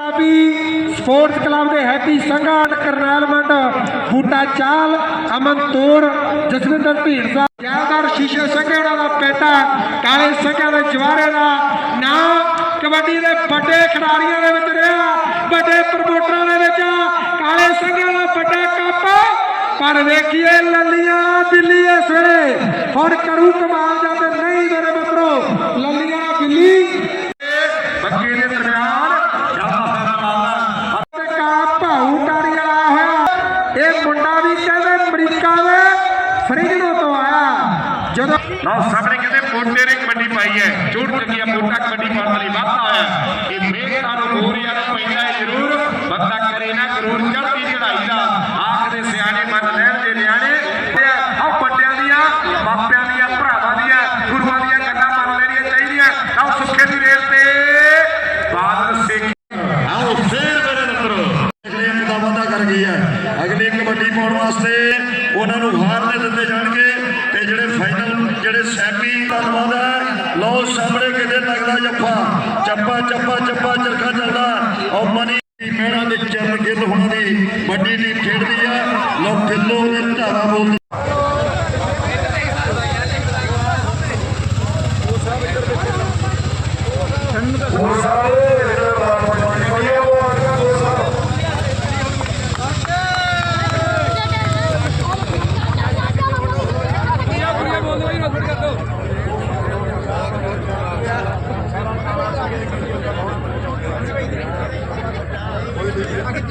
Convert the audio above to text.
Punjabi sports club ਦੇ ਹੈਪੀ ਸੰਘਾਟ ਕਰਨੈਲ ਮੰਡ, ਬੂਟਾ ਚਾਲ, ਅਮਨ ਤੋਰ, ਜਸਵਿੰਦਰ ਢੀਂਡਸਾ ਯਾਦਾਰ ਸ਼ੀਸ਼ੇ ਸੰਘੇੜਾ ਦਾ ਬੇਟਾ ਕਾਲੇ ਸੰਘਿਆਂ ਦੇ ਜਵਾਰੇ ਦਾ ਨਾਂ ਕਬੱਡੀ ਦੇ ਵੱਡੇ ਖਿਡਾਰੀਆਂ ਦੇ ਵਿੱਚ ਰਿਹਾ, ਵੱਡੇ ਪ੍ਰਮੋਟਰਾਂ ਦੇ ਵਿੱਚ ਕਾਲੇ ਸੰਘਿਆਂ ਦਾ ਵੱਡਾ ਕੱਪ। ਪਰ ਵੇਖੀਏ ਲੱਲੀਆਂ ਬਿੱਲੀ ਇਸ ਵੇਲੇ ਹੁਣ ਕਰੂ ਕਮਾਲ ਜਾਂ ਤੇ ਨਹੀਂ ਮੇਰੇ ਮਿੱਤਰੋ ਲੱਲੀਆਂ ਬਿੱਲੀ ਬੱਗੇ ਦੇ ਦਰਮਿਆਨ ਤੇ ਕਾ ਭਾਊ ਟਾਰੀ ਵਾਲਾ ਹੋਇਆ ਇਹ ਮੁੰਡਾ ਵੀ ਕਹਿੰਦੇ ਅਮਰੀਕਾ ਦੇ ਫਰੀਗੜੋ ਤੋਂ ਆਇਆ। ਜਦੋਂ ਲਓ, ਸਾਹਮਣੇ ਕਹਿੰਦੇ ਮੋਟੇ ਨੇ ਕਬੱਡੀ ਪਾਈ ਹੈ। ਚੋਟ ਚੱਕੀ ਆ ਕਬੱਡੀ ਪਾਉਣ ਲਈ ਵਾਧਾ ਹੋਇਆ। ਇਹ ਮਿਹਨਤਾਂ ਨੂੰ ਹੋਰ ਯਾਰ ਪੈਂਦਾ ਹੈ, ਜ਼ਰੂਰ। ਬੰਦਾ ਕਰੇ ਨਾ, ਜ਼ਰੂਰ। ਚੜ੍ਹਦੀ ਚੜਾਈ ਦਾ ਆਖਦੇ ਸਿਆਣੇ ਮੰਨ ਲੈਣ ਦੇ ਨਿਆਣੇ। ਤੇ ਆ ਦੀਆਂ ਮਾਪਿਆਂ ਦੀਆਂ, ਭਰਾਵਾਂ ਦੀਆਂ, ਗੁਰੂਆਂ ਦੀਆਂ ਗੱਲਾਂ ਮੰਨ ਲੈਣੀਆਂ ਚਾਹੀਦੀਆਂ। ਆਓ ਸੁੱਖੇ ਦੀ ਰੇਲ ਤੇ ਬਾਦਲ ਸਿੰਘ। ਆਓ ਫੇਰ ਮੇਰੇ ਮਿੱਤਰੋ। ਵਾਅਦਾ ਹੈ। ਅਗਲੀ ਕਬੱਡੀ ਪਾਉਣ ਵਾਸਤੇ ਉਹਨਾਂ ਨੂੰ ਹਾਰ ਦਿੱਤੇ ਜਾਣਗੇ ਤੇ ਜਿਹੜੇ ਫਾਈਨਲ ਜਿਹੜੇ ਸੈਮੀ ਧੰਨਵਾਦ ਹੈ, ਲਓ ਸਾਹਮਣੇ ਕਿਤੇ ਲੱਗਦਾ ਜੱਫਾ। ਚੱਪਾ ਚੱਪਾ ਚੱਪਾ ਚਰਖਾ ਚੱਲਦਾ। ਔਰ ਮਨੀ ਮਹਿਣਾ ਦੇ ਚਰਨ ਗਿੱਲ ਹੋਣਾ ਦੀ ਵੱਡੀ ਟੀਮ ਖੇਡਦੀ ਆ ਲਓ ਕਿਲੋ ਦੇ ਧਾਰਾ ਬੋਲ Gracias.